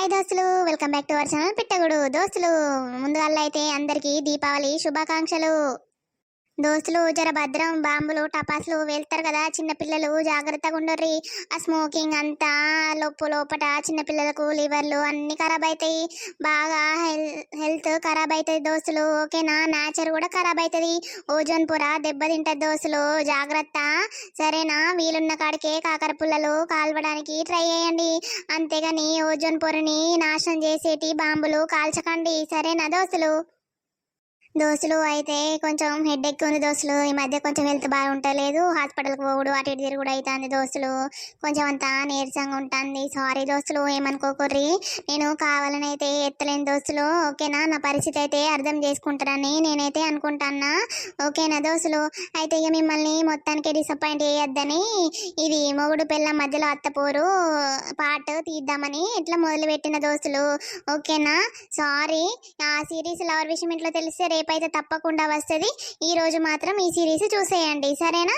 Hi దోస్తులు welcome back to our channel Pittagudu. దోస్తులు ముందుగా అయితే అందరికీ దీపావళి శుభాకాంక్షలు. దోస్తులు జర భద్రం బాంబులు టపాసులు వెళ్తారు కదా చిన్నపిల్లలు జాగ్రత్తగా ఉండర్రి. ఆ స్మోకింగ్ అంతా లోపు లోపట చిన్నపిల్లలకు లివర్లు అన్ని ఖరాబ్ అవుతాయి బాగా హెల్త్ ఖరాబ్ అవుతుంది దోస్తులు ఓకేనా? నేచర్ కూడా ఖరాబ్ అవుతుంది ఓజోన్ పొర దెబ్బతింటది దోస్తులు జాగ్రత్త. సరేనా? వీలున్న కాడికే కాకర పుల్లలు కాల్వడానికి ట్రై చేయండి. అంతేగాని ఓజోన్ పొరని నాశనం చేసేటి బాంబులు కాల్చకండి. సరేనా దోస్తులు? దోస్తులు అయితే కొంచెం హెడ్ ఎక్ ఉంది దోస్తులు. ఈ మధ్య కొంచెం హెల్త్ బాగుంటలేదు. హాస్పిటల్కి పోవుడు అటు ఇటు తిరుగుడు అవుతుంది దోస్తులు. కొంచెం అంతా నీరసంగా ఉంటుంది. సారీ దోస్తులు ఏమనుకోకుర్రి. నేను కావాలని అయితే ఎత్తలేని దోస్తులు. ఓకేనా? నా పరిస్థితి అయితే అర్థం చేసుకుంటారని నేనైతే అనుకుంటానా ఓకేనా దోస్తులు? అయితే ఇక మిమ్మల్ని మొత్తానికి డిసప్పాయింట్ చేయొద్దని ఇది మొగుడు పిల్ల మధ్యలో అత్తపోరు పాట తీద్దామని ఇట్లా మొదలు పెట్టిన దోస్తులు. ఓకేనా? సారీ ఆ సిరీస్ లవర్ విషయం ఇంట్లో తెలిస్తే అయితే తప్పకుండా వస్తుంది. ఈ రోజు మాత్రం ఈ సిరీస్ చూసేయండి. సరేనా?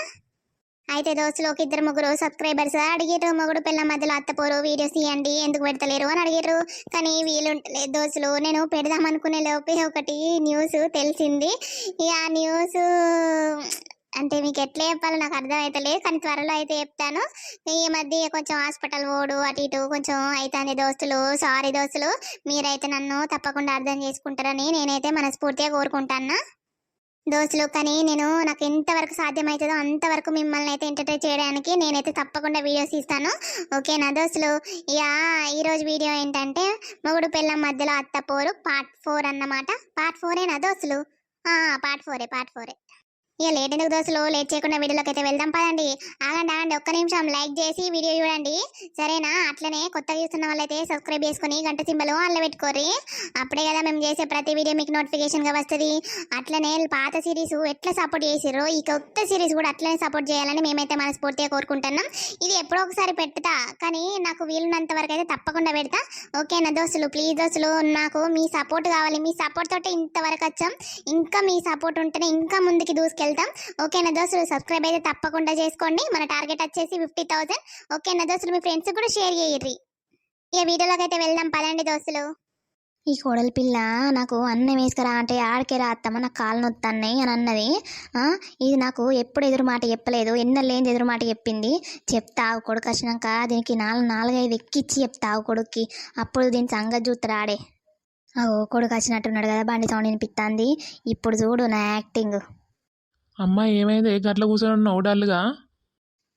అయితే దోస్తులు ఒక ఇద్దరు ముగ్గురు సబ్స్క్రైబర్స్ అడిగారు మొగుడు పిల్ల మధ్యలో అత్తపోరు వీడియోస్ ఇవ్వండి ఎందుకు పెడతలేరు? అని అడిగారు కానీ వీలుంటలేదు దోస్తులు. నేను పెడదామనుకునే లోపే ఒకటి న్యూస్ తెలిసింది. ఆ న్యూస్ అంటే మీకు ఎట్లా చెప్పాలో నాకు అర్థమైతలేదు కానీ త్వరలో అయితే చెప్తాను. ఈ మధ్య కొంచెం హాస్పిటల్ పోడు అటు ఇటు కొంచెం అవుతుంది దోస్తులు సారీ దోస్తులు. మీరైతే నన్ను తప్పకుండా అర్థం చేసుకుంటారని నేనైతే మనస్ఫూర్తిగా కోరుకుంటాను దోస్తులు కానీ నేను నాకు ఎంతవరకు సాధ్యమవుతుందో అంతవరకు మిమ్మల్ని అయితే ఎంటర్టైన్ చేయడానికి నేనైతే తప్పకుండా వీడియోస్ ఇస్తాను ఓకేనా దోస్తులు? ఇక ఈరోజు వీడియో ఏంటంటే మొగుడు పిల్లం మధ్యలో అత్త పోరు పార్ట్ ఫోర్ అన్నమాట. పార్ట్ ఫోరేనా దోస్తులు? పార్ట్ ఫోరే పార్ట్ ఫోరే ఇక లేట్ ఎందుకు దోస్తులు లేట్ చేయకుండా వీడియోలోకి అయితే వెళ్దాం పదండి. ఆగండి ఆగండి ఒక్క నిమిషం లైక్ చేసి వీడియో చూడండి. సరేనా? అట్లనే కొత్తగా చూస్తున్న వాళ్ళైతే సబ్స్క్రైబ్ చేసుకుని గంట సింబలు అల్ల పెట్టుకోర్రి. అప్పుడే కదా మేము చేసే ప్రతి వీడియో మీకు నోటిఫికేషన్గా వస్తుంది. అట్లనే పాత సిరీస్ ఎట్లా సపోర్ట్ చేసిర్రో ఈ కొత్త సిరీస్ కూడా అట్లనే సపోర్ట్ చేయాలని మేమైతే మనస్ఫూర్తిగా కోరుకుంటున్నాం. ఇది ఎప్పుడో ఒకసారి పెడతా కానీ నాకు వీలున్నంత వరకు అయితే తప్పకుండా పెడతా. ఓకేనా దోస్తులు ప్లీజ్ దోస్తులు నాకు మీ సపోర్ట్ కావాలి. మీ సపోర్ట్ తోటి ఇంతవరకు వచ్చాం. ఇంకా మీ సపోర్ట్ ఉంటేనే ఇంకా ముందుకి దూసుకెళ్తాం ఓకేనా దోస్తులు సబ్స్క్రైబ్ అయితే తప్పకుండా చేసుకోండి. మన టార్గెట్ వచ్చేసి ఫిఫ్టీ థౌసండ్ ఓకేనా దోస్తులు మీ ఫ్రెండ్స్ కూడా షేర్ చేయర్రి ఇక వీడియోలోకి అయితే వెళ్దాం. పదండి దోస్తులు. ఈ కోడలి పిల్ల నాకు అన్నం వేసుకురా అంటే ఆడికే రా అత్తమ్మ. నాకు కాలు నొత్తన్నాయి అని అన్నది. ఇది నాకు ఎప్పుడు ఎదురు మాట చెప్పలేదు. ఎన్నెల్లేంది ఎదురు మాట చెప్పింది. చెప్తావు కొడుకు వచ్చినాక దీనికి నాలుగు నాలుగైదు ఎక్కిచ్చి చెప్తావు కొడుక్కి. అప్పుడు దీని సంగతి చూస్తారు ఆడే. ఓ కొడుకు వచ్చినట్టున్నాడు కదా బండి సౌండ్ వినిపిస్తుంది ఇప్పుడు చూడు నా యాక్టింగ్. అమ్మ ఏమైంది? గట్ల కూర్చొని ఉన్నావు? డల్గా?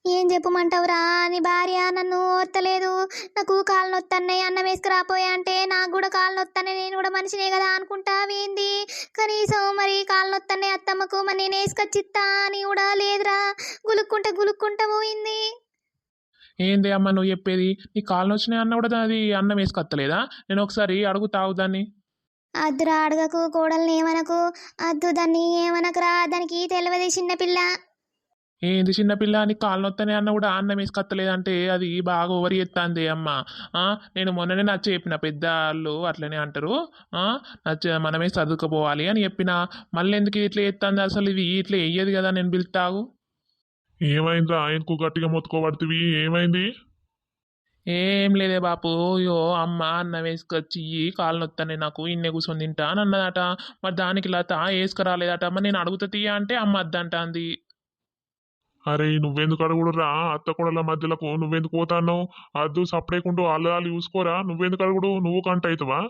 ఏం చెప్పమంటావురా? నీ భార్య నన్ను ఓర్తలేదు. నాకు కాళ్ళు నొత్తన్నాయి అన్నం వేసుకురాపోయా అంటే నాకు కూడా కాళ్ళు నొత్తన్నాయి. నేను కూడా మనిషినే కదా అనుకుంటా ఏంది కనీసం మరి కాళ్ళు నొత్తన్నాయి అత్తమ్మకు మరి నేను వేసుకొచ్చిత్తా అని కూడా లేదురా. గులుక్కుంటే గులుక్కుంటా పోయింది. ఏంది అమ్మ నువ్వు చెప్పేది? నీ కాళ్ళు వచ్చినాయి అన్న కూడా అది అన్నం వేసుకొత్తలేదా? నేను ఒకసారి అడుగుతావు దాన్ని. అద్దురా అడగకు కోడల్ని ఏమనకు? అద్దు దాన్ని ఏమనకురా దానికి తెలియదు చిన్నపిల్ల ఏంది చిన్నపిల్ల నీ కాళ్ళు నొత్తనే అన్న కూడా అన్నం వేసుకొత్తలేదంటే అది బాగా ఓవరి ఎత్తాంది అమ్మ. ఆ, నేను మొన్ననే నచ్చ చెప్పిన పెద్దవాళ్ళు అట్లనే అంటారు. ఆ, నచ్చ మనమే చదువుకుపోవాలి అని చెప్పిన. మళ్ళీ ఎందుకు ఇట్లా ఎత్తాంది అసలు ఇది ఇట్లా వెయ్యదు కదా నేను పిలుతావు ఏమైందిరా? ఆయనకు గట్టిగా మొత్తుకోబడుతుంది ఏమైంది? ఏం లేదే బాపు అయ్యో అమ్మ అన్నం వేసుకొచ్చి కాళ్ళు నొత్తానే నాకు ఇన్నే కూర్చొని తింటా అని అన్నదట. మరి దానికి లత వేసుకురాలేదట మరి నేను అడుగుతా తీయ అంటే అమ్మ అద్దంటాంది అరే నువ్వెందుకు అడుగుడురా? అత్త కొడల మధ్యలకు నువ్వెందుకు పోతాన్నావు? అద్దు సపడేకుంటూ వాళ్ళు వాళ్ళు చూసుకోరా? నువ్వెందుకు అడుగుడు? నువ్వు కంట అవుతావా?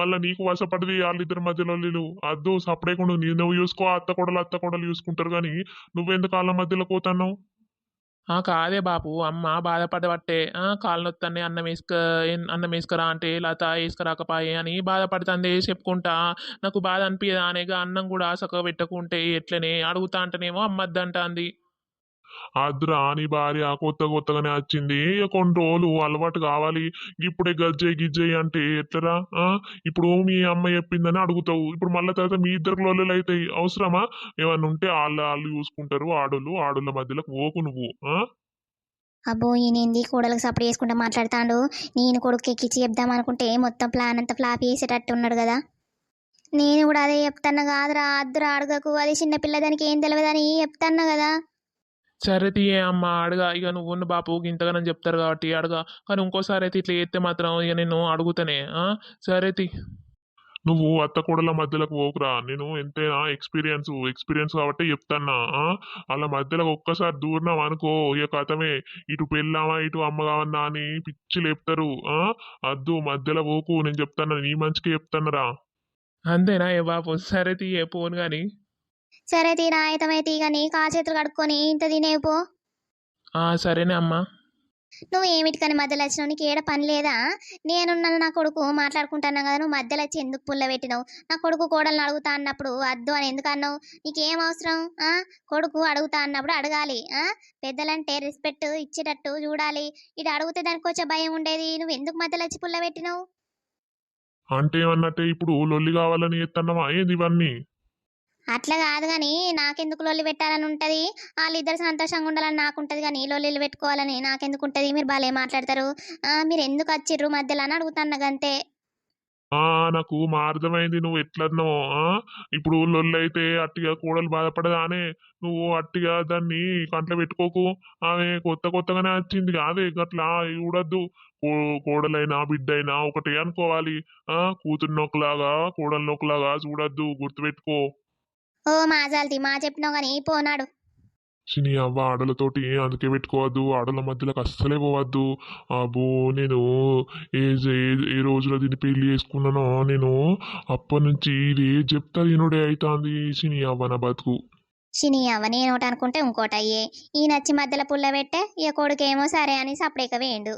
మళ్ళీ నీకు వసపడింది వాళ్ళిద్దరి మధ్యలో వీళ్ళు అద్దు సపడేకుండా నీ నువ్వు చూసుకో అత్త కొడలు అత్త కొడలు చూసుకుంటారు కానీ నువ్వెందుకు వాళ్ళ మధ్యలో పోతాన్నావు? కాదే బాపు అమ్మ బాధపడబట్టే. ఆ అన్నం వేసుక అన్నం వేసుకురా అంటే లత వేసుకురాకపాయే అని బాధపడుతుంది చెప్పుకుంటా. నాకు బాధ అనిపించదా అనేగా అన్నం కూడా సక్క పెట్టుకుంటే ఎట్లనే అడుగుతా అంటేనేమో అమ్మ అద్దంటాంది నీ భార్య కొత్త కొత్తగానే వచ్చింది. కొన్ని రోజులు అలవాటు కావాలి. ఇప్పుడే గజ్జే గిజ్జే అంటే ఎట్లరా? ఇప్పుడు మీ అమ్మ చెప్పిందని అడుగుతావు. ఇప్పుడు మళ్ళీ తర్వాత మీ ఇద్దరు లోళ్ళు అవుతాయి అవసరమా? ఏమన్నా ఉంటే వాళ్ళు వాళ్ళు చూసుకుంటారు. ఆడోళ్ళు ఆడోళ్ళ మధ్యలోకి పోకు నువ్వు. అబ్బో ఈయనేంది కోడలకు సపోర్ట్ చేసుకుంటా మాట్లాడతాడు. నేను కొడుకు ఎక్కిచ్చి చెప్దాం అనుకుంటే మొత్తం ప్లాన్ అంతా ఫ్లాప్ చేసేటట్టు ఉన్నాడు కదా. నేను కూడా అదే చెప్తాను కాదురా. అద్దురా అడగకు అది చిన్నపిల్ల దానికి ఏం తెలియదని చెప్తాను కదా. సరే తీయే అమ్మ అడగా. ఇక నువ్వు ఉన్న బాపు ఇంతగానని చెప్తారు కాబట్టి అడగా. కానీ ఇంకోసారి అయితే ఇట్లా చేస్తే మాత్రం ఇక నేను అడుగుతానే? సరే తీ. నువ్వు అత్త కూడల మధ్యలోకి పోకురా. నేను ఎంతైనా ఎక్స్పీరియన్స్ ఎక్స్పీరియన్స్ కాబట్టి చెప్తాన్నా? అలా మధ్యలో ఒక్కసారి దూరినాం అనుకో ఇక కథమే. ఇటు పెళ్ళామా ఇటు అమ్మ కావన్నా అని పిచ్చి లేపుతారు ఆ? అద్దు మధ్యలో పోకు. నేను చెప్తాను నీ మంచికి చెప్తానురా అంతేనా ఏ బాపు? సరే తీయే పోను కానీ సరే తీరా అయితమైతే కానీ కా చేతులు కడుక్కొని ఇంత తినేపో ఆ సరేనే అమ్మా. నువ్వు ఏమిటికని మధ్యలో వచ్చినావు? నీకు ఏడ పని లేదా? నేనున్నాను నా కొడుకు మాట్లాడుకుంటున్నాను కదా నువ్వు మధ్యలో వచ్చి ఎందుకు పుల్ల పెట్టినావు? నా కొడుకు కోడల్ని అడుగుతా అన్నప్పుడు అద్దు అని ఎందుకు అన్నావు? నీకేం అవసరం? ఆ? కొడుకు అడుగుతా అన్నప్పుడు అడగాలి ఆ? పెద్దలంటే రెస్పెక్ట్ ఇచ్చేటట్టు చూడాలి. ఇటు అడిగితే దానికి వచ్చే భయం ఉండేది. నువ్వు ఎందుకు మధ్యలో వచ్చి పుల్ల పెట్టినావు? అంటే ఏమన్నట్టే ఇప్పుడు లొల్లి కావాలని ఎత్తన్నమా ఏంది ఇవన్నీ? అట్లా కాదు కానీ నాకెందుకు లొల్లి పెట్టాలని ఉంటుంది? వాళ్ళిద్దరు సంతోషంగా ఉండాలని నాకు ఉంటుంది కానీ లొల్లిలు పెట్టుకోవాలని నాకెందుకు ఉంటుంది మీరు భలే మాట్లాడతారు. ఆ, మీరు ఎందుకు వచ్చిర్రు మధ్యలో అని అడుగుతాను అంతే ఆ నాకు మార్గమైంది నువ్వు ఎట్లన్నో ఆ? ఇప్పుడు లొల్లి అయితే అట్టిగా కూడలు బాధపడదానే నువ్వు అట్టిగా దాన్ని కంట్లో పెట్టుకోకు. ఆమె కొత్త కొత్తగానే వచ్చింది కాదే గట్లా చూడద్దు. కోడలైనా బిడ్డైనా ఒకటే అనుకోవాలి. ఆ కూతురు నొక్కలాగా కోడలు నొక్కలాగా చూడద్దు గుర్తుపెట్టుకో. ఓ మాజాల్తి మా చెప్పినావు కానీ పోనాడు చిని అవ్వ ఆడలతోటి అందుకే పెట్టుకోవద్దు ఆడల మధ్యలోకి అస్సలే పోవద్దు. అబ్బో నేను ఏ ఏ- రోజులో దీన్ని పెళ్ళి చేసుకున్నానో నేను అప్పటి నుంచి ఇది ఏ చెప్తా ఈనుడే అవుతుంది చిని అవ్వ నా బతుకు. శని అవ్వ నేను ఒకటి అనుకుంటే ఇంకోటి అయ్యే. ఈ నచ్చి మధ్యలో పుల్ల పెట్టే ఇక కొడుకేమో సరే అని సపరేక వేయండు.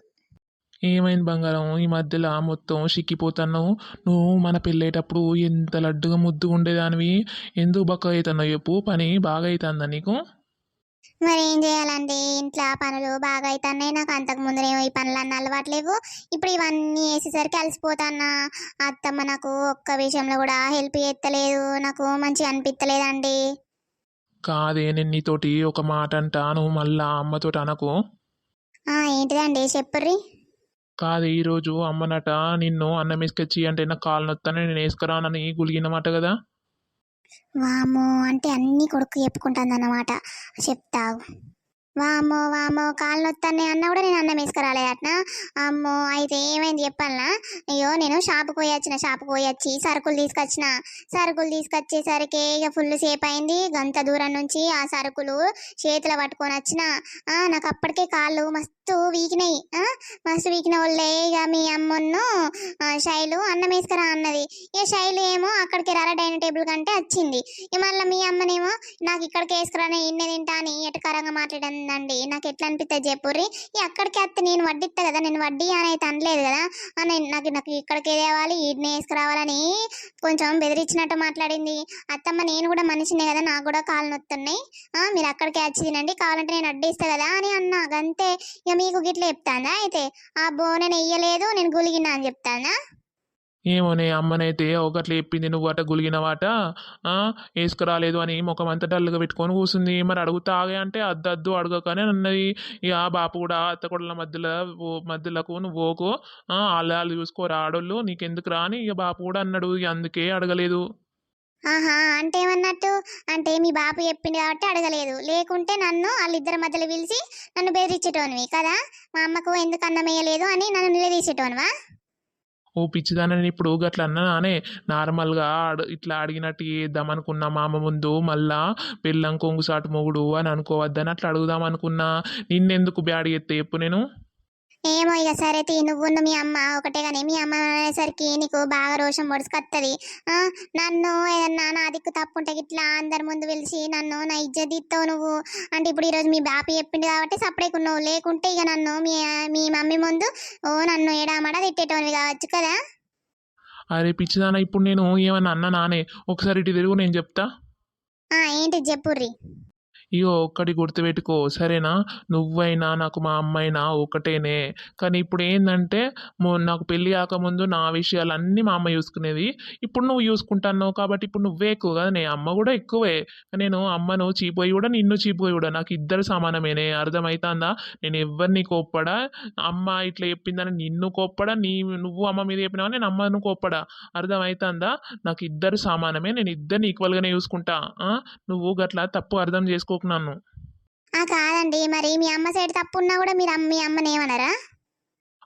ఏమైంది బంగారం? ఈ మధ్యలో మొత్తం సిక్కిపోతున్నావు నువ్వు మన పెళ్ళేటప్పుడు ఎంత లడ్డుగా ముద్దుగా ఉండేదానివి? ఎందుకు బక్క అవుతున్నావు చెప్పు పని బాగా అవుతుందా నీకు? మరి ఏం చేయాలండి? ఇంట్లో పనులు బాగా అవుతున్నాయి నాకు అంతకు ముందునేమో ఈ పనులన్నీ అలవాట్లేవు. ఇప్పుడు ఇవన్నీ వేసేసరికి అలసిపోతాన్నా. అత్తమ్మ నాకు ఒక్క విషయంలో కూడా హెల్ప్ చేస్తలేదు. నాకు మంచిగా అనిపించలేదండి కాదే నేను నీతోటి ఒక మాట అంటా నువ్వు మళ్ళా అమ్మతోటి అనకు. ఏంటిదండి? చెప్పుర్రి. కాదు ఈరోజు అమ్మనట నిన్ను అన్నం వేసుకొచ్చి అంటే నా కాలు నొత్తానే నేను వేసుకురానని గులిగినమాట కదా? వామో అంటే అన్ని కొడుకు చెప్పుకుంటాను అన్నమాట చెప్తావు. వామో వామో కాళ్ళు నొత్తానే అన్న కూడా నేను అన్నం వేసుకురాలేదట అమ్మో అయితే ఏమైంది చెప్పాలనా అయ్యో నేను షాపుకు పోయి వచ్చిన షాపుకి పోయి వచ్చి సరుకులు తీసుకొచ్చిన. సరుకులు తీసుకొచ్చేసరికి ఇక ఫుల్ సేపు అయింది గంత దూరం నుంచి ఆ సరుకులు చేతిలో పట్టుకొని వచ్చిన. ఆ, నాకు అప్పటికే కాళ్ళు మస్తు వీకినాయి. మస్తు వీకిన వాళ్ళే ఇక మీ అమ్మను శైలు అన్నం వేసుకురా అన్నది. ఇక శైలు ఏమో అక్కడికి రారా డైనింగ్ టేబుల్ కంటే వచ్చింది. ఇక మళ్ళీ మీ అమ్మనేమో నాకు ఇక్కడికి వేసుకురానే ఇన్నే తింటా అని ఎటకరంగా మాట్లాడిందండి నాకు ఎట్లా అనిపిస్తుంది చెప్పుర్రి? ఈ అక్కడికి వస్తే నేను వడ్డిస్తా కదా నేను వడ్డీ అనేది అనలేదు కదా? నేను నాకు నాకు ఇక్కడికి తేవాలి ఈడనే వేసుకురావాలని కొంచెం బెదిరించినట్టు మాట్లాడింది. అత్తమ్మ నేను కూడా మనిషినే కదా నాకు కూడా కాళ్ళు నొత్తున్నాయి. ఆ, మీరు అక్కడికే వచ్చి తినండి కావాలంటే నేను అడ్డిస్తా కదా అని అన్నా. అంతే ఇక మీకు గిట్ల చెప్తానా అయితే? ఆ బో నేను వేయలేదు నేను గులిగినా అని చెప్తానా ఏమోనే అమ్మనైతే ఒకట్లు చెప్పింది నువ్వు అట గులిగినవాట? వేసుకురాలేదు అని ముఖం అంతా డల్గా పెట్టుకొని కూర్చుంది మరి అడుగుతా ఆగే అంటే అద్దు అద్దు అడగకనే అన్నది ఇక ఆ బాపు కూడా అత్త కొడల మధ్యలో ఓ- మధ్యలకు నువ్వు ఓకు వాళ్ళు వాళ్ళు చూసుకోరా ఆడోళ్ళు? నీకెందుకు రాని ఇక బాపు కూడా అన్నాడు. ఇక అందుకే అడగలేదు. ఆహా అంటే ఏమన్నట్టు? అంటే మీ బాపు చెప్పింది కాబట్టి అడగలేదు. లేకుంటే నన్ను వాళ్ళిద్దరి మధ్యలో పిలిచి నన్ను బెదిరించేటోనివి కదా? మా అమ్మకు ఎందుకు అన్నం వేయలేదు అని నన్ను నిలదీసేటోనివా? ఓ పిచ్చిదానని ఇప్పుడు గట్ల అన్నానే నార్మల్గా అడ ఇట్లా అడిగినట్టు చేద్దాం అనుకున్నా మామ ముందు. మళ్ళా పెళ్ళం కొంగుసాటు మొగుడు అని అనుకోవద్దని అట్లా అడుగుదాం అనుకున్నా. నిన్నెందుకు బ్యాడ్ చేస్తే చెప్పు నేను? ఏమో ఇక సరే తీ నువ్వు మీ అమ్మ ఒకటే కానీ మీ అమ్మ అనేసరికి నీకు బాగా రోషం పొడుచుకొస్తుంది నన్ను ఏదన్నా నా దిక్కు తప్పుంటే ఇట్లా అందరి ముందు పిలిచి నన్ను నా ఇజ్జత్ ఇస్తావు నువ్వు. అంటే ఇప్పుడు ఈరోజు మీ బాపి చెప్పింది కాబట్టి సపరేకున్నావు లేకుంటే ఇక నన్ను మీ మీ మమ్మీ ముందు ఓ నన్ను ఏడామడ తిట్టేటోనివి కావచ్చు కదా. అరే పిచ్చిదాన ఇప్పుడు నేను ఏమన్నా అన్నా నానే ఒకసారి ఇటు తిరుగు నేను చెప్తా. ఏంటి చెప్పుర్రి ఇగో ఒక్కటి గుర్తుపెట్టుకో సరేనా? నువ్వైనా నాకు మా అమ్మైనా ఒకటేనే. కానీ ఇప్పుడు ఏంటంటే నాకు పెళ్ళి కాకముందు నా విషయాలన్నీ మా అమ్మ చూసుకునేది. ఇప్పుడు నువ్వు చూసుకుంటున్నావు కాబట్టి ఇప్పుడు నువ్వే ఎక్కువ కదా? నే అమ్మ కూడా ఎక్కువే. నేను అమ్మను చీపోయి కూడా నిన్ను చీపోయి కూడా. నాకు ఇద్దరు సమానమేనే. అర్థమవుతుందా నేను ఎవరిని కోప్పడా? అమ్మ ఇట్లా చెప్పిందని నిన్ను కోప్పడా? నీ నువ్వు అమ్మ మీద చెప్పినావా నేను అమ్మను కోప్పడా? అర్థమవుతుందా నాకు ఇద్దరు సమానమే. నేను ఇద్దరిని ఈక్వల్గానే చూసుకుంటా. నువ్వు గట్లా తప్పు అర్థం చేసుకో చేసుకోకు నన్ను ఆ కాదండి. మరి మీ అమ్మ సైడ్ తప్పు ఉన్నా కూడా మీరు అమ్మ- మీ అమ్మని ఏమన్నారా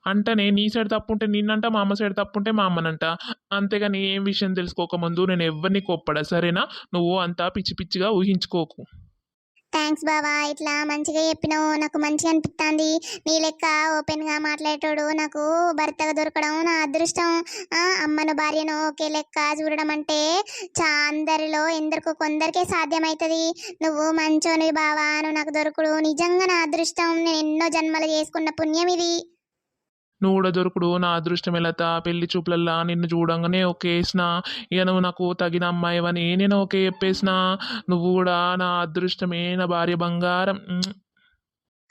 అంటనే నీ సైడ్ తప్పుంటే నిన్నంట మా అమ్మ సైడ్ తప్పుంటే మా అమ్మనంట. అంతేగాని ఏం విషయం తెలుసుకోకముందు నేను ఎవరిని కోప్పడా? సరేనా? నువ్వు అంతా పిచ్చి పిచ్చిగా ఊహించుకోకు. థ్యాంక్స్ బావా. ఇట్లా మంచిగా చెప్పినావు. నాకు మంచిగా అనిపిస్తుంది నీ లెక్క ఓపెన్గా మాట్లాడేటోడు నాకు భర్తగా దొరకడం నా అదృష్టం. ఆ, అమ్మను భార్యను ఒకే లెక్క చూడడం అంటే చా అందరిలో ఎందరికో కొందరికే సాధ్యమవుతుంది నువ్వు మంచోని బావా. నువ్వు నాకు దొరకడు. నిజంగా నా అదృష్టం. నేను ఎన్నో జన్మలు చేసుకున్న పుణ్యం ఇది. నువ్వు కూడా దొరుకుడు నా అదృష్టం లత పెళ్ళి చూపులల్లా నిన్ను చూడంగానే ఓకే వేసిన ఇక నువ్వు నాకు తగిన అమ్మాయివని నేను ఓకే చెప్పేసిన. నువ్వు కూడా నా అదృష్టమే నా భార్య బంగారం.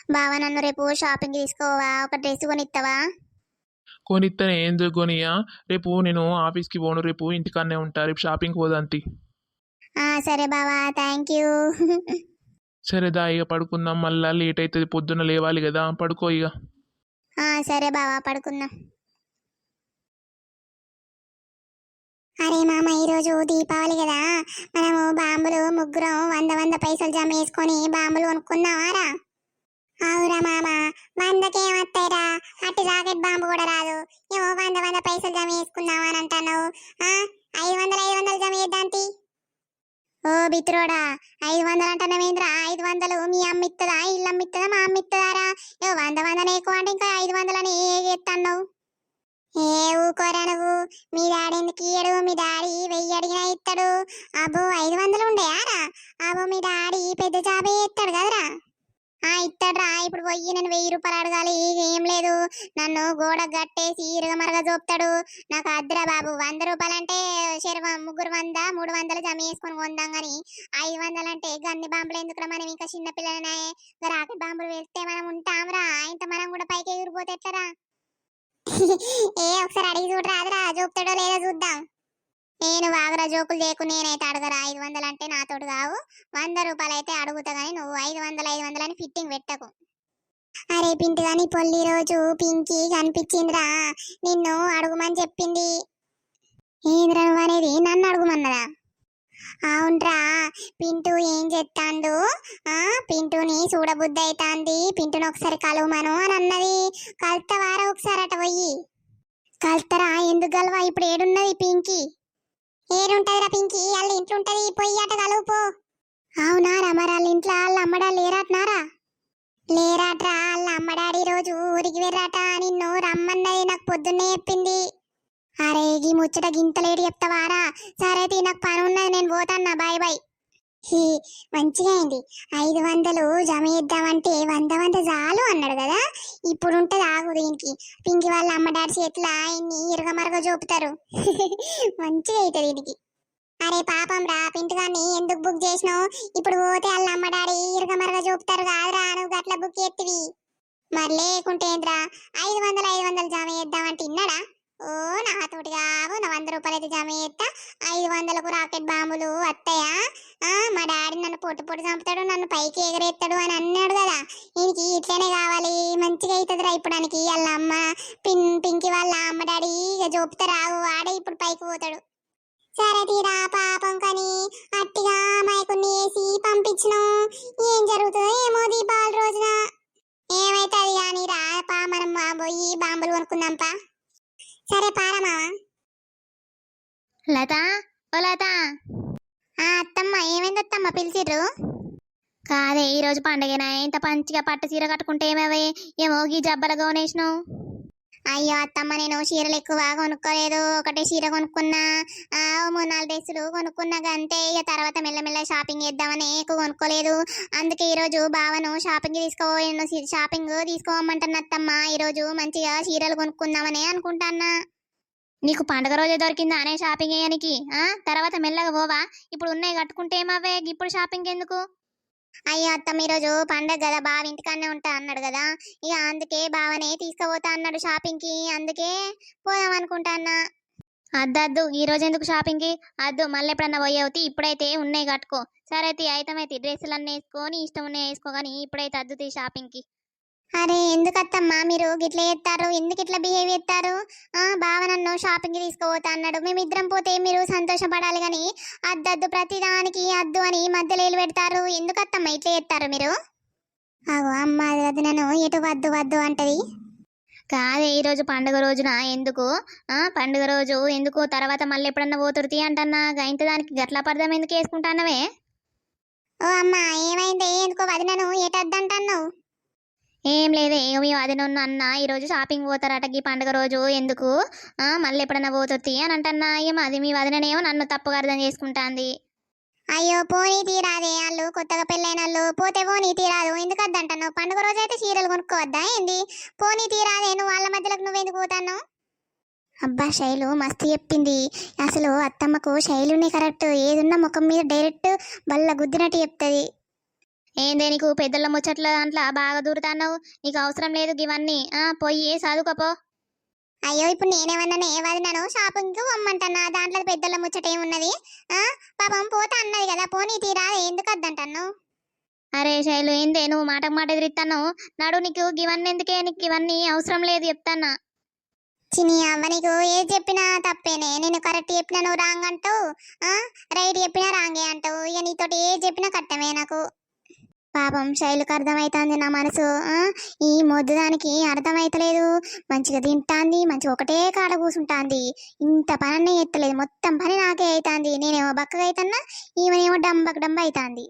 బావా నన్ను రేపు షాపింగ్ తీసుకోవా ఒక డ్రెస్ కొనిస్తావా కొనిత్తనే ఎందుకు కొనియా రేపు నేను ఆఫీస్కి పోను రేపు ఇంటికాడనే ఉంటా. రేపు షాపింగ్ పోదంతి ఆ, సరే బావా థ్యాంక్ యూ సరే దా ఇక పడుకుందాం. మళ్ళా లేట్ అవుతుంది పొద్దున్న లేవాలి కదా పడుకో ఇక. సరే బావా పడుకున్నా అరే మామ ఈరోజు దీపావళి కదా. మనము బాంబులు ముగ్గురం వంద వంద పైసలు జమ వేసుకొని బాంబులు కొనుక్కుందామారా అవురా మామ వందకేమత్తాయిరా అట్టి రాకెట్ బాంబు కూడా రాదు. ఏమో వంద వంద పైసలు జమ వేసుకున్నావా అని అంటాను ఐదు వందలు ఐదు వందలు జమ చేద్దాంతి ఓ బిత్రోడా ఐదు వందలు అంటున్నావేంద్రా ఐదు వందలు మీ అమ్మ ఇస్తుందా ఇల్లు అమ్మ ఇస్తుందా మా అమ్మ ఇస్తుందారా ఏ వంద వందలు ఎక్కువ అంటే ఇంకా ఐదు వందలని ఏ చేస్తాను ఏ ఊకోరా నువ్వు? మీ డాడీ ఎందుకు ఇయ్యడు? మీ డాడీ వెయ్యి అడిగినా ఇస్తాడు అబ్బో ఐదు వందలు ఉండేయారా? అబ్బో మీ డాడీ పెద్ద జాబే ఇస్తాడు కదరా? ఆ ఇస్తాడ్రా ఇప్పుడు పోయి నేను వెయ్యి రూపాయలు అడగాలి. ఏం లేదు. నన్ను గోడ గట్టేసి ఇరగమరగ చూపుతాడు నాకు అద్దురా బాబు. వంద రూపాయలు అంటే శర్వ ముగ్గురు వంద మూడు వంద వేసుకొని చేసుకొని కొందాం కానీ ఐదు వందలు అంటే గన్ని బాంబులు ఎందుకు మనం ఇంకా చిన్నపిల్లలనే రాకెట్ బాంబులు వెళ్తే మనం ఉంటాంరా? ఇంత మనం కూడా పైకి ఎగిరిపోతే ఎట్లరా? ఏ ఒకసారి అడిగి చూడరాదురా చూపుతాడో లేదో చూద్దాం. నేను వాగరా జోకులు చేయకు నేనైతే అడగరా. ఐదు వందలు అంటే నాతోటి కావు. వంద రూపాయలు అయితే అడుగుతా కానీ నువ్వు ఐదు వందలు ఐదు వందలు అని ఫిట్టింగ్ పెట్టకు. అరే పింటి కానీ పొల్లి రోజు పింకి కనిపించిందిరా. నిన్ను అడుగుమని చెప్పింది. ఏంద్రా అనేది? నన్ను అడుగుమన్నదా? అవునరా. పింటూ ఏం చెప్తాండు ఆ పింటూని చూడబుద్ధి అవుతాంది పింటూని ఒకసారి కలవమను అని అన్నది. కలుతవారా ఒకసారి అట పోయి? కలుతరా ఎందుకు గలవా ఇప్పుడు ఏడున్నది పింకి. ఏడుంటదిరా పింకి. వాళ్ళ ఇంట్లో ఉంటది. పోయి అట కలువుపో అవునా మరి? వాళ్ళ ఇంట్లో వాళ్ళ అమ్మడా లేరాట్నారా? లేరాట్రా. వాళ్ళ అమ్మడాడి రోజు ఊరికి వెళ్ళాట. నిన్ను రమ్మన్నది నాకు పొద్దున్నే చెప్పింది. అరే గీ ముచ్చట గింతలేడు చెప్తావారా సరే తీ నాకు పని ఉన్నది నేను పోతాన్నా బాయ్ బాయ్ హీ, మంచిగా అయింది. ఐదు వందలు జమ చేద్దామంటే వంద వంద చాలు అన్నాడు కదా. ఇప్పుడు ఉంటుంది ఆగు దీనికి. పింకి వాళ్ళ అమ్మ డాడీ చేతిలో ఆయన్ని ఇరగమరగ చూపుతారు. మంచిగా అవుతుంది దీనికి. అరే పాపం రా పింటుగాన్ని ఎందుకు బుక్ చేసినావు? ఇప్పుడు పోతే వాళ్ళ అమ్మ డాడీ ఇరగమరగ చూపుతారు కాదురా నువ్వు అట్లా బుక్ ఎత్తివి మరి లేకుంటే ఏంద్రా ఐదు వందలు ఐదు వందలు జమ చేద్దామంటే ఇన్నాడా? ఓ నాతోటి కావు నా వంద రూపాయలు అయితే జమ చేస్తా. ఐదు వందలకు రాకెట్ బాంబులు వస్తాయా? మా డాడీ నన్ను పొట్టు పొట్టు చంపుతాడు నన్ను పైకి ఎగరేస్తాడు అని అన్నాడు కదా. ఈయనకి ఇట్లనే కావాలి మంచిగా అవుతుందిరా ఇప్పుడానికి వాళ్ళ అమ్మ. పిన్ పింకి వాళ్ళ అమ్మ డాడీ ఇక చూపుతారు ఆగు ఆడే ఇప్పుడు పైకి పోతాడు. సరే తీరా పాపం కానీ అట్టిగా మైకుని వేసి పంపించినాం. ఏం జరుగుతుందో ఏమో దీపావళి రోజున. ఏమైతుంది కానీ రా పా మనం పోయి బాంబులు కొనుక్కుందాంపా సరే పారా మావా. లత ఓ లత. ఆ అత్తమ్మ ఏమైంది అత్తమ్మ పిలిచిర్రు? కాదే ఈ రోజు పండగనా? ఇంత మంచిగా పట్టు చీర కట్టుకుంటే ఏమవే? ఏమో గీ జబ్బల గౌనేసినావు. అయ్యో అత్తమ్మ నేను చీరలు ఎక్కువ కొనుక్కోలేదు. ఒకటే చీర కొనుక్కున్నా. ఆ, మూడు నాలుగు డ్రెస్సులు కొనుక్కున్నా అంతే ఇక తర్వాత మెల్లమెల్ల షాపింగ్ చేద్దామని ఎక్కువ కొనుక్కోలేదు. అందుకే ఈరోజు బావను షాపింగ్ తీసుకో షాపింగ్ తీసుకోమంటున్న అత్తమ్మ. ఈరోజు మంచిగా చీరలు కొనుక్కుందామని అనుకుంటాన్నా. నీకు పండగ రోజే దొరికిందా అనే షాపింగ్ చేయడానికి? ఆ తర్వాత మెల్లగా పోవా. ఇప్పుడు ఉన్నాయి కట్టుకుంటే ఏమవే ఇప్పుడు షాపింగ్ ఎందుకు? అయ్యో అత్తమ్మ ఈరోజు పండగ కదా బావ ఇంటికాడనే ఉంటా అన్నాడు కదా. ఇక అందుకే బావనే తీసుకుపోతా అన్నాడు షాపింగ్కి అందుకే పోదాం అనుకుంటా అన్న. అద్దద్దు ఈ రోజు ఎందుకు షాపింగ్కి? అద్దు మళ్ళీ ఎప్పుడన్నా పోయేవుతి? ఇప్పుడైతే ఉన్నాయి కట్టుకో. సరే అయితే అయితే డ్రెస్సులు అన్నీ వేసుకొని ఇష్టం ఉన్నాయి వేసుకో కానీ ఇప్పుడైతే అద్దుతి షాపింగ్కి. అరే ఎందుకత్తమ్మా మీరు గిట్లా చేస్తారు ఎందుకు ఇట్లా బిహేవ్ చేస్తారు బావ నన్ను షాపింగ్కి తీసుకుపోతా అన్నాడు. మేమిద్దరం పోతే మీరు సంతోషపడాలి కానీ అద్దద్దు ప్రతిదానికి అద్దు అని మధ్యలో ఇల్లు పెడతారు ఎందుకత్తమ్మ ఇట్లా చేస్తారు మీరు? అగో అమ్మ అది నన్ను ఎటు వద్దు వద్దు అంటది. కాదే ఈరోజు పండుగ రోజున? ఎందుకు? పండుగ రోజు ఎందుకు? తర్వాత మళ్ళీ ఎప్పుడన్నా పోతుర్తి అంటన్నా? ఇంత దానికి గట్ల పడదాం ఎందుకు వేసుకుంటానవే ఓ అమ్మ ఏమైంది? ఎందుకో వదినను ఎటద్దంటన్నావు? ఏం లేదే మీ వదినన్న అన్న ఈరోజు షాపింగ్ పోతారట ఈ పండుగ రోజు ఎందుకు? మళ్ళీ ఎప్పుడన్నా పోతుంది అని అంటన్నా. ఏం అది మీ వదిననేమో నన్ను తప్పుగా అర్థం చేసుకుంటాంది. అయ్యో పోనీ తీరాదే వాళ్ళు. కొత్తగా పెళ్ళైన వాళ్ళు. పోతే పోనీ తీరాదు. ఎందుకు వద్దంటున్నావు? పండుగ రోజు అయితే చీరలు కొనుక్కోవద్దా ఏంది? పోనీ తీరాదే. నువ్వు వాళ్ళ మధ్యలోకి నువ్వెందుకు పోతాను అబ్బా శైలు మస్తు చెప్పింది. అసలు అత్తమ్మకు శైలుని కరెక్ట్. ఏదున్నా ముఖం మీద డైరెక్ట్ బల్ల గుద్దినట్టు చెప్తుంది. ఏందే నీకు పెద్దల ముచ్చట్ల దాంట్లో బాగా దూరుతాన్నావు? నీకు అవసరం లేదు ఇవన్నీ ఆ పోయి చదువుకోపో. అయ్యో ఇప్పుడు నేనేమన్నానే వదినను షాపింగ్కు పొమ్మంటన్నా? దాంట్లో పెద్దల ముచ్చట ఏమున్నది? ఆ పాపం పోతా అన్నది కదా పోనీ తీరాదే ఎందుకు వద్దంటాను అరే శైలు ఏందే నువ్వు మాటకు మాట ఎదిరిస్తాను నాడు నీకు ఇవన్నీ ఎందుకే? నీకు ఇవన్నీ అవసరం లేదు చెప్తాన్నా. చిని అవ్వ నీకు ఏది చెప్పినా తప్పేనే. నేను కరెక్ట్ చెప్పినా నువ్వు రాంగ్ అంటావు? ఆ రైట్ చెప్పినా రాంగే అంటావు. ఇక నీతోటి ఏది చెప్పినా కట్టమే నాకు. పాపం శైలుకు అర్థమైతుంది నా మనసు. ఈ మొద్దు దానికి అర్థమైతలేదు. మంచిగా తింటాంది మంచిగా ఒకటే కాడ కూసుంటాంది. ఇంత పని ఎత్తలేదు. మొత్తం పని నాకే అవుతుంది నేనేమో బక్కగా అవుతున్నా ఈమెనేమో డంబక్ డంబ అవుతుంది